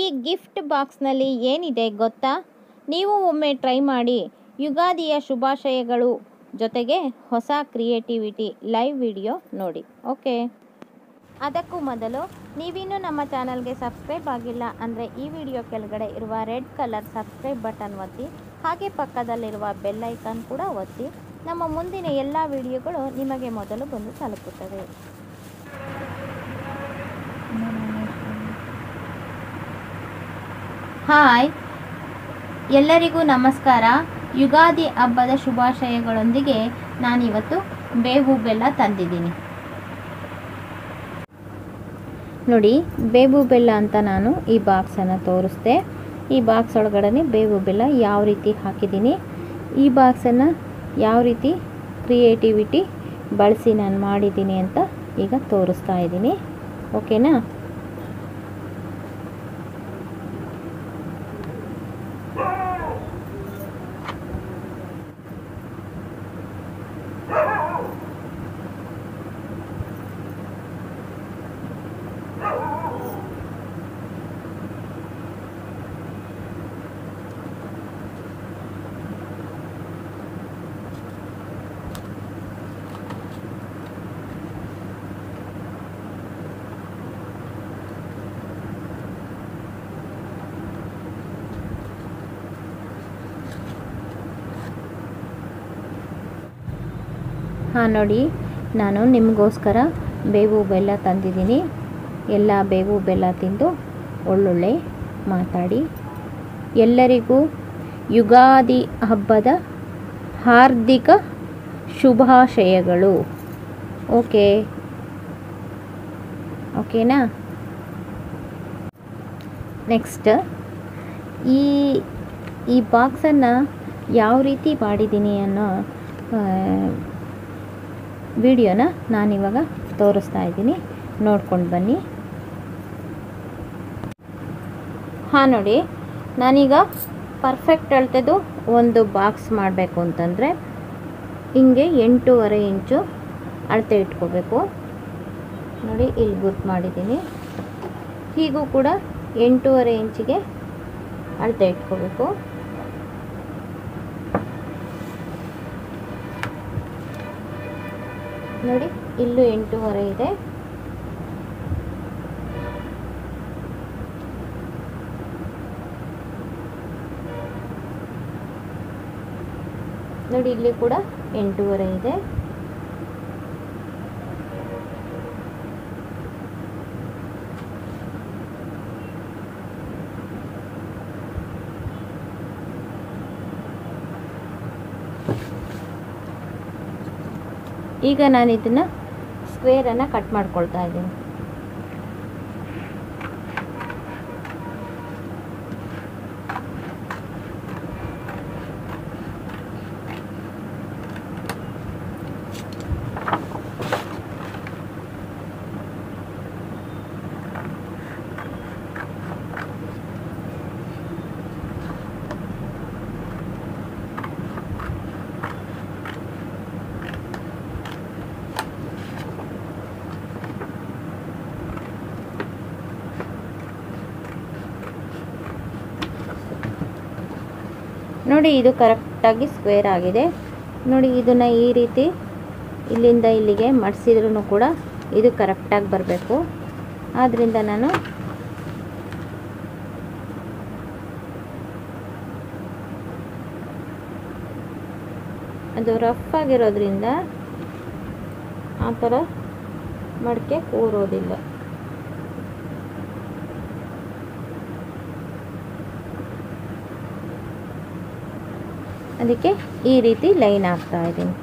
ಈ ಗಿಫ್ಟ್ ಬಾಕ್ಸ್ನಲ್ಲಿ ಏನಿದೆ ಗೊತ್ತಾ? ನೀವು ಒಮ್ಮೆ ಟ್ರೈ ಮಾಡಿ. ಯುಗಾದಿಯ ಶುಭಾಶಯಗಳು ಜೊತೆಗೆ ಹೊಸ ಕ್ರಿಯೇಟಿವಿಟಿ ಲೈವ್ ವಿಡಿಯೋ ನೋಡಿ. ಓಕೆ? ಅದಕ್ಕೂ ಮೊದಲು ನೀವಿನ್ನೂ ನಮ್ಮ ಚಾನಲ್ಗೆ ಸಬ್ಸ್ಕ್ರೈಬ್ ಆಗಿಲ್ಲ ಅಂದರೆ ಈ ವಿಡಿಯೋ ಕೆಳಗಡೆ ಇರುವ ರೆಡ್ ಕಲರ್ ಸಬ್ಸ್ಕ್ರೈಬ್ ಬಟನ್ ಒತ್ತಿ, ಹಾಗೆ ಪಕ್ಕದಲ್ಲಿರುವ ಬೆಲ್ ಐಕಾನ್ ಕೂಡ ಒತ್ತಿ. ನಮ್ಮ ಮುಂದಿನ ಎಲ್ಲ ವಿಡಿಯೋಗಳು ನಿಮಗೆ ಮೊದಲು ಬಂದು ತಲುಪುತ್ತವೆ. ಹಾಯ್. ಎಲ್ಲರಿಗೂ ನಮಸ್ಕಾರ. ಯುಗಾದಿ ಹಬ್ಬದ ಶುಭಾಶಯಗಳೊಂದಿಗೆ ನಾನಿವತ್ತು ಬೇವು ಬೆಲ್ಲ ತಂದಿದ್ದೀನಿ. ನೋಡಿ ಬೇವು ಬೆಲ್ಲ ಅಂತ ನಾನು ಈ ಬಾಕ್ಸನ್ನು ತೋರಿಸ್ದೆ. ಈ ಬಾಕ್ಸ್ ಒಳಗಡೆ ಬೇವು ಬೆಲ್ಲ ಯಾವ ರೀತಿ ಹಾಕಿದ್ದೀನಿ, ಈ ಬಾಕ್ಸನ್ನು ಯಾವ ರೀತಿ ಕ್ರಿಯೇಟಿವಿಟಿ ಬಳಸಿ ನಾನು ಮಾಡಿದ್ದೀನಿ ಅಂತ ಈಗ ತೋರಿಸ್ತಾ ಇದ್ದೀನಿ. ಓಕೆನಾ? ಹಾಂ, ನೋಡಿ. ನಾನು ನಿಮಗೋಸ್ಕರ ಬೇವು ಬೆಲ್ಲ ತಂದಿದ್ದೀನಿ. ಎಲ್ಲ ಬೇವು ಬೆಲ್ಲ ತಿಂದು ಒಳ್ಳೊಳ್ಳೆ ಮಾತಾಡಿ. ಎಲ್ಲರಿಗೂ ಯುಗಾದಿ ಹಬ್ಬದ ಹಾರ್ದಿಕ ಶುಭಾಶಯಗಳು. ಓಕೆ. ಓಕೆನಾ? ನೆಕ್ಸ್ಟ್, ಈ ಈ ಬಾಕ್ಸನ್ನು ಯಾವ ರೀತಿ ಮಾಡಿದ್ದೀನಿ ಅನ್ನೋ ವಿಡಿಯೋನ ನಾನಿವಾಗ ತೋರಿಸ್ತಾ ಇದ್ದೀನಿ. ನೋಡ್ಕೊಂಡು ಬನ್ನಿ. ಹಾಂ, ನೋಡಿ. ನಾನೀಗ ಪರ್ಫೆಕ್ಟ್ ಅಳ್ತದ್ದು ಒಂದು ಬಾಕ್ಸ್ ಮಾಡಬೇಕು ಅಂತಂದರೆ ಹಿಂಗೆ ಎಂಟೂವರೆ ಇಂಚು ಅಳತೆ ಇಟ್ಕೋಬೇಕು. ನೋಡಿ, ಇಲ್ಲಿ ಗುರ್ತು ಮಾಡಿದ್ದೀನಿ. ಹೀಗೂ ಕೂಡ ಎಂಟೂವರೆ ಇಂಚಿಗೆ ಅಳತೆ ಇಟ್ಕೋಬೇಕು. ನೋಡಿ ಇಲ್ಲೂ ಎಂಟೂವರೆ ಇದೆ. ನೋಡಿ ಇಲ್ಲಿ ಕೂಡ ಎಂಟೂವರೆ ಇದೆ. ಈಗ ನಾನು ಇದನ್ನು ಸ್ಕ್ವೇರನ್ನು ಕಟ್ ಮಾಡ್ಕೊಳ್ತಾ ಇದ್ದೀನಿ. ನೋಡಿ, ಇದು ಕರೆಕ್ಟಾಗಿ ಸ್ಕ್ವೇರ್ ಆಗಿದೆ. ನೋಡಿ, ಇದನ್ನು ಈ ರೀತಿ ಇಲ್ಲಿಂದ ಇಲ್ಲಿಗೆ ಮಡಿಸಿದ್ರೂ ಕೂಡ ಇದು ಕರೆಕ್ಟಾಗಿ ಬರಬೇಕು. ಆದ್ದರಿಂದ ನಾನು ಅದು ರಫ್ ಆಗಿರೋದ್ರಿಂದ ಆ ಥರ ಮಡಿಕೆ ಕೂರೋದಿಲ್ಲ. ಅದಕ್ಕೆ ಈ ರೀತಿ ಲೈನ್ ಹಾಕ್ತಾ ಇದ್ದೀನಿ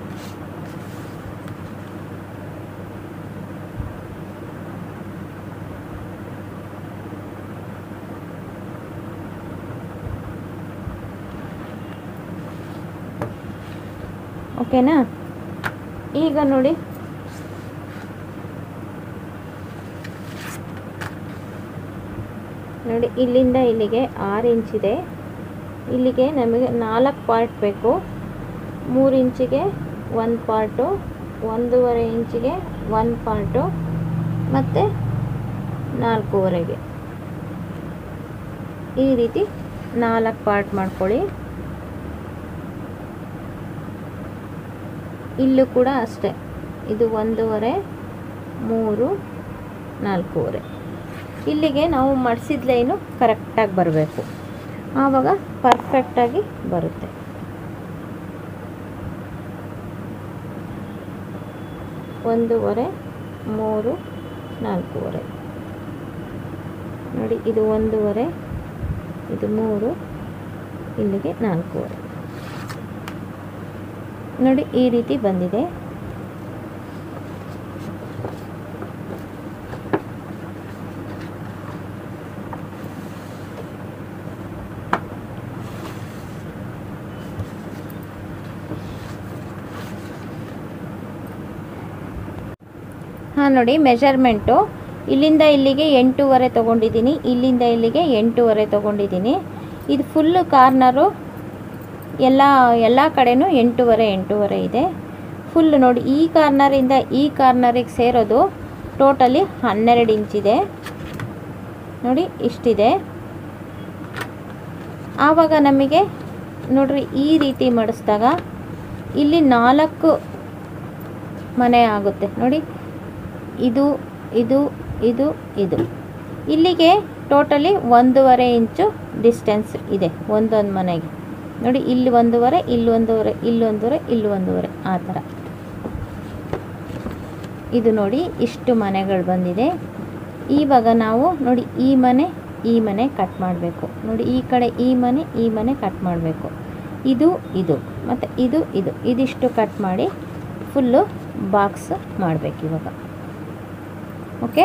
ಓಕೆನಾ ಈಗ ನೋಡಿ. ನೋಡಿ ಇಲ್ಲಿಂದ ಇಲ್ಲಿಗೆ ಆರು ಇಂಚಿದೆ ಇಲ್ಲಿಗೆ ನಮಗೆ ನಾಲ್ಕು ಪಾರ್ಟ್ ಬೇಕು. ಮೂರು ಇಂಚಿಗೆ ಒಂದು ಪಾರ್ಟು ಒಂದೂವರೆ ಇಂಚಿಗೆ ಒಂದು ಪಾರ್ಟು ಮತ್ತು ನಾಲ್ಕೂವರೆಗೆ. ಈ ರೀತಿ ನಾಲ್ಕು ಪಾರ್ಟ್ ಮಾಡ್ಕೊಳ್ಳಿ. ಇಲ್ಲೂ ಕೂಡ ಅಷ್ಟೇ. ಇದು ಒಂದೂವರೆ, ಮೂರು, ನಾಲ್ಕೂವರೆ. ಇಲ್ಲಿಗೆ ನಾವು ಮಡಿಸಿದ ಲೈನು ಕರೆಕ್ಟಾಗಿ ಬರಬೇಕು. ಆವಾಗ ಪರ್ಫೆಕ್ಟಾಗಿ ಬರುತ್ತೆ. ಒಂದೂವರೆ ಮೂರು ನಾಲ್ಕೂವರೆ ನೋಡಿ, ಇದು ಒಂದೂವರೆ ಇದು ಮೂರು, ಇಲ್ಲಿಗೆ ನಾಲ್ಕೂವರೆ ನೋಡಿ, ಈ ರೀತಿ ಬಂದಿದೆ ಹಾಂ ನೋಡಿ ಮೆಷರ್ಮೆಂಟು ಇಲ್ಲಿಂದ ಇಲ್ಲಿಗೆ ಎಂಟೂವರೆ ತೊಗೊಂಡಿದ್ದೀನಿ, ಇಲ್ಲಿಂದ ಇಲ್ಲಿಗೆ ಎಂಟೂವರೆ ತೊಗೊಂಡಿದ್ದೀನಿ. ಇದು ಫುಲ್ಲು ಕಾರ್ನರು ಎಲ್ಲ ಎಲ್ಲ ಕಡೆನೂ ಎಂಟೂವರೆ ಎಂಟೂವರೆ ಇದೆ. ಫುಲ್ ನೋಡಿ, ಈ ಕಾರ್ನರಿಂದ ಈ ಕಾರ್ನರಿಗೆ ಸೇರೋದು ಟೋಟಲಿ ಹನ್ನೆರಡು ಇಂಚಿದೆ ನೋಡಿ, ಇಷ್ಟಿದೆ. ಆವಾಗ ನಮಗೆ ನೋಡ್ರಿ, ಈ ರೀತಿ ಮಡಿಸಿದಾಗ ಇಲ್ಲಿ ನಾಲ್ಕು ಮನೆ ಆಗುತ್ತೆ. ನೋಡಿ ಇದು ಇದು ಇದು ಇದು. ಇಲ್ಲಿಗೆ ಟೋಟಲಿ ಒಂದೂವರೆ ಇಂಚು ಡಿಸ್ಟೆನ್ಸ್ ಇದೆ ಒಂದೊಂದು ಮನೆಗೆ. ನೋಡಿ, ಇಲ್ಲಿ ಒಂದೂವರೆ ಇಲ್ಲಿ ಒಂದೂವರೆ ಇಲ್ಲಿ ಒಂದೂವರೆ ಇಲ್ಲಿ ಒಂದೂವರೆ, ಆ ಥರ. ಇದು ನೋಡಿ ಇಷ್ಟು ಮನೆಗಳು ಬಂದಿದೆ. ಇವಾಗ ನಾವು ನೋಡಿ ಈ ಮನೆ ಈ ಮನೆ ಕಟ್ ಮಾಡಬೇಕು. ನೋಡಿ, ಈ ಕಡೆ ಈ ಮನೆ ಈ ಮನೆ ಕಟ್ ಮಾಡಬೇಕು. ಇದು ಇದು. ಮತ್ತು ಇದು ಇದು. ಇದಿಷ್ಟು ಕಟ್ ಮಾಡಿ ಫುಲ್ಲು ಬಾಕ್ಸ್ ಮಾಡಬೇಕು ಇವಾಗ. Okay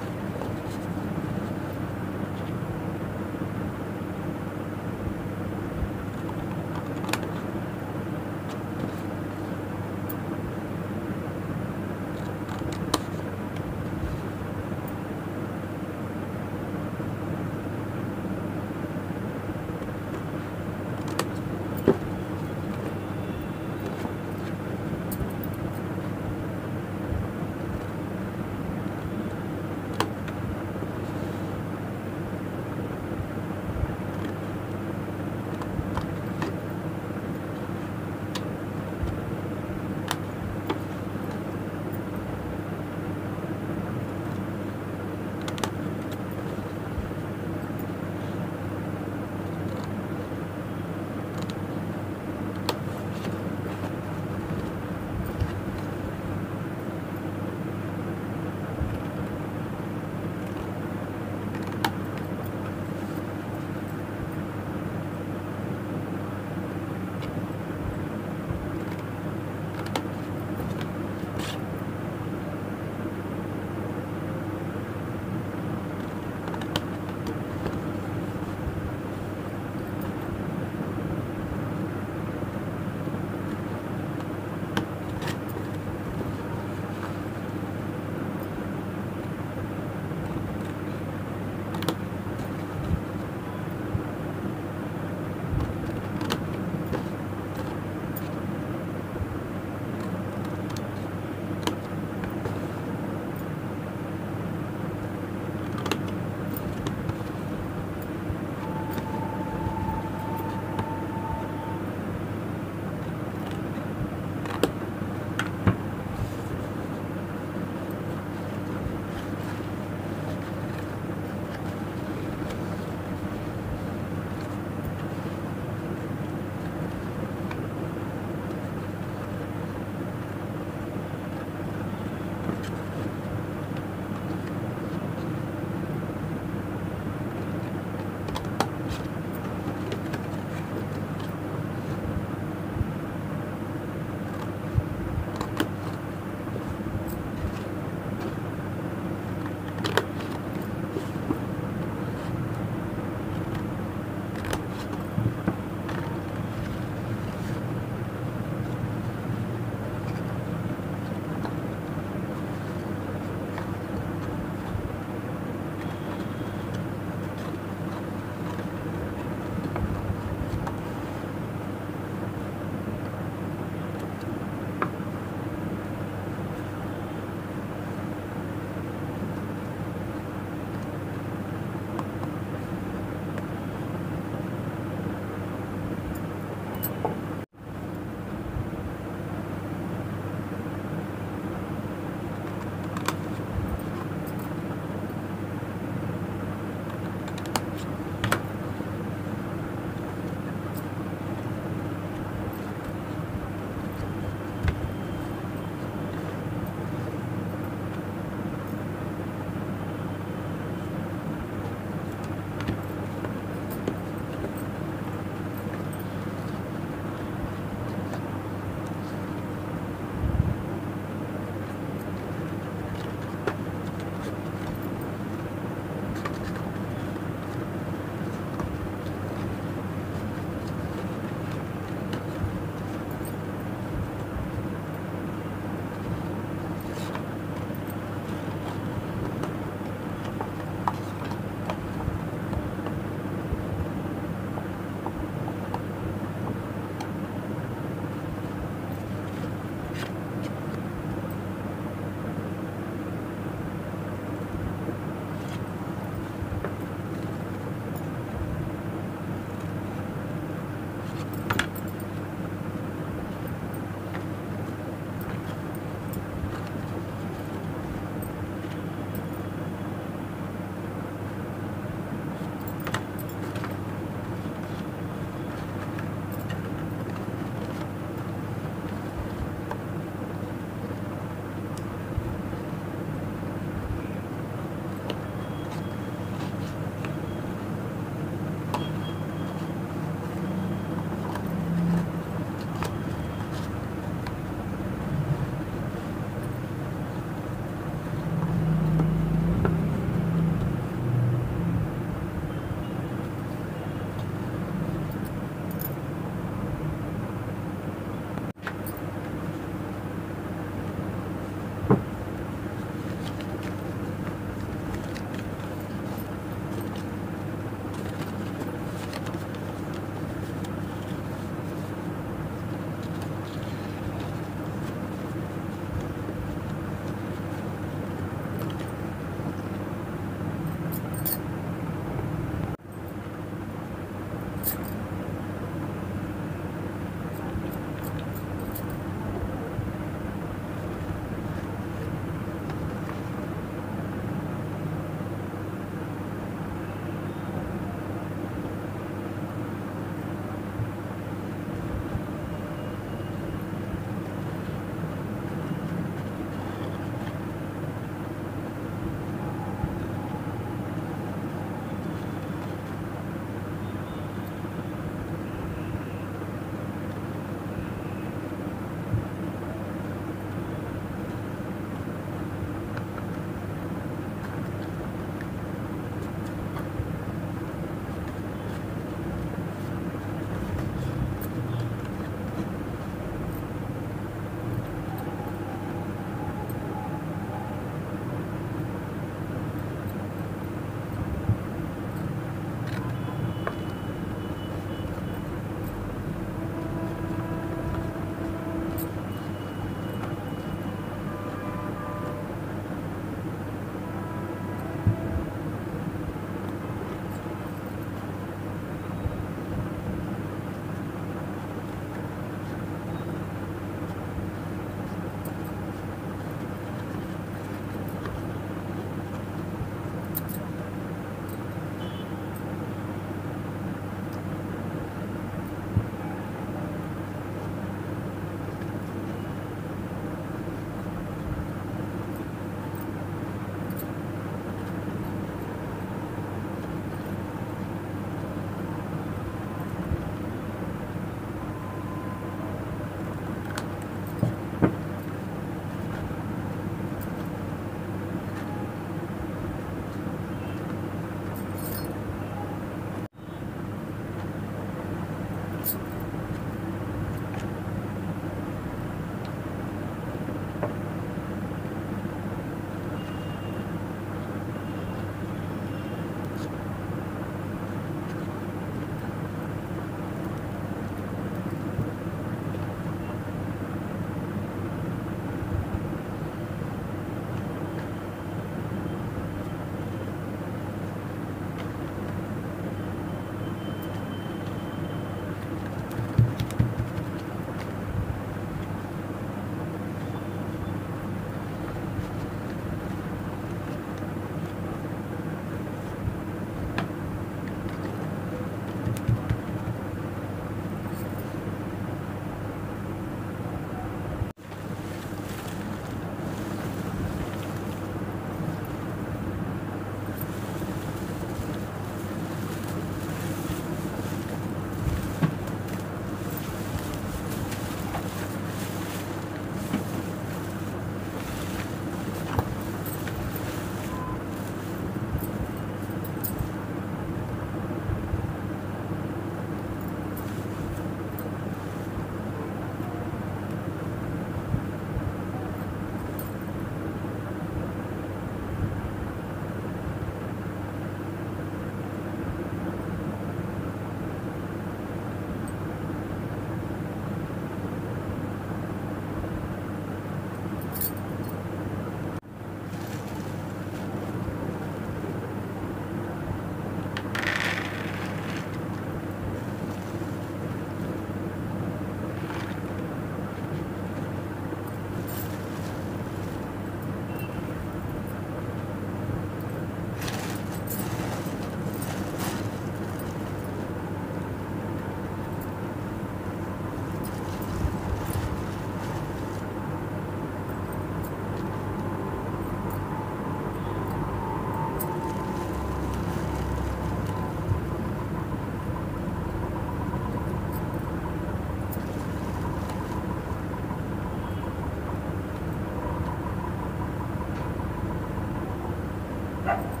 Bye.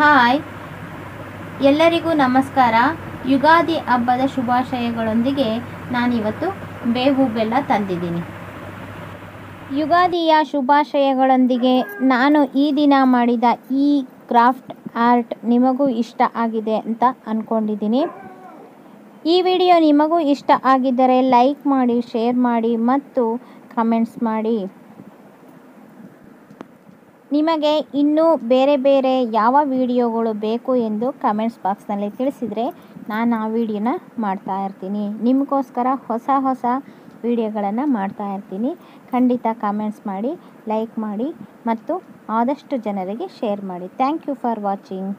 ಹಾಯ್. ಎಲ್ಲರಿಗೂ ನಮಸ್ಕಾರ. ಯುಗಾದಿ ಹಬ್ಬದ ಶುಭಾಶಯಗಳೊಂದಿಗೆ ನಾನಿವತ್ತು ಬೇವು ಬೆಲ್ಲ ತಂದಿದ್ದೀನಿ. ಯುಗಾದಿಯ ಶುಭಾಶಯಗಳೊಂದಿಗೆ ನಾನು ಈ ದಿನ ಮಾಡಿದ ಈ ಕ್ರಾಫ್ಟ್ ಆರ್ಟ್ ನಿಮಗೂ ಇಷ್ಟ ಆಗಿದೆ ಅಂತ ಅಂದ್ಕೊಂಡಿದ್ದೀನಿ ಈ ವಿಡಿಯೋ ನಿಮಗೂ ಇಷ್ಟ ಆಗಿದ್ದರೆ ಲೈಕ್ ಮಾಡಿ, ಶೇರ್ ಮಾಡಿ ಮತ್ತು ಕಮೆಂಟ್ಸ್ ಮಾಡಿ. ನಿಮಗೆ ಇನ್ನೂ ಬೇರೆ ಬೇರೆ ಯಾವ ವಿಡಿಯೋಗಳು ಬೇಕು ಎಂದು ಕಮೆಂಟ್ಸ್ ಬಾಕ್ಸ್ನಲ್ಲಿ ತಿಳಿಸಿದರೆ ನಾನು ಆ ವಿಡಿಯೋನ ಮಾಡ್ತಾ ಇರ್ತೀನಿ. ನಿಮಗೋಸ್ಕರ ಹೊಸ ಹೊಸ ವಿಡಿಯೋಗಳನ್ನು ಮಾಡ್ತಾ ಇರ್ತೀನಿ. ಖಂಡಿತ ಕಮೆಂಟ್ಸ್ ಮಾಡಿ ಲೈಕ್ ಮಾಡಿ ಮತ್ತು ಆದಷ್ಟು ಜನರಿಗೆ ಶೇರ್ ಮಾಡಿ. Thank you for watching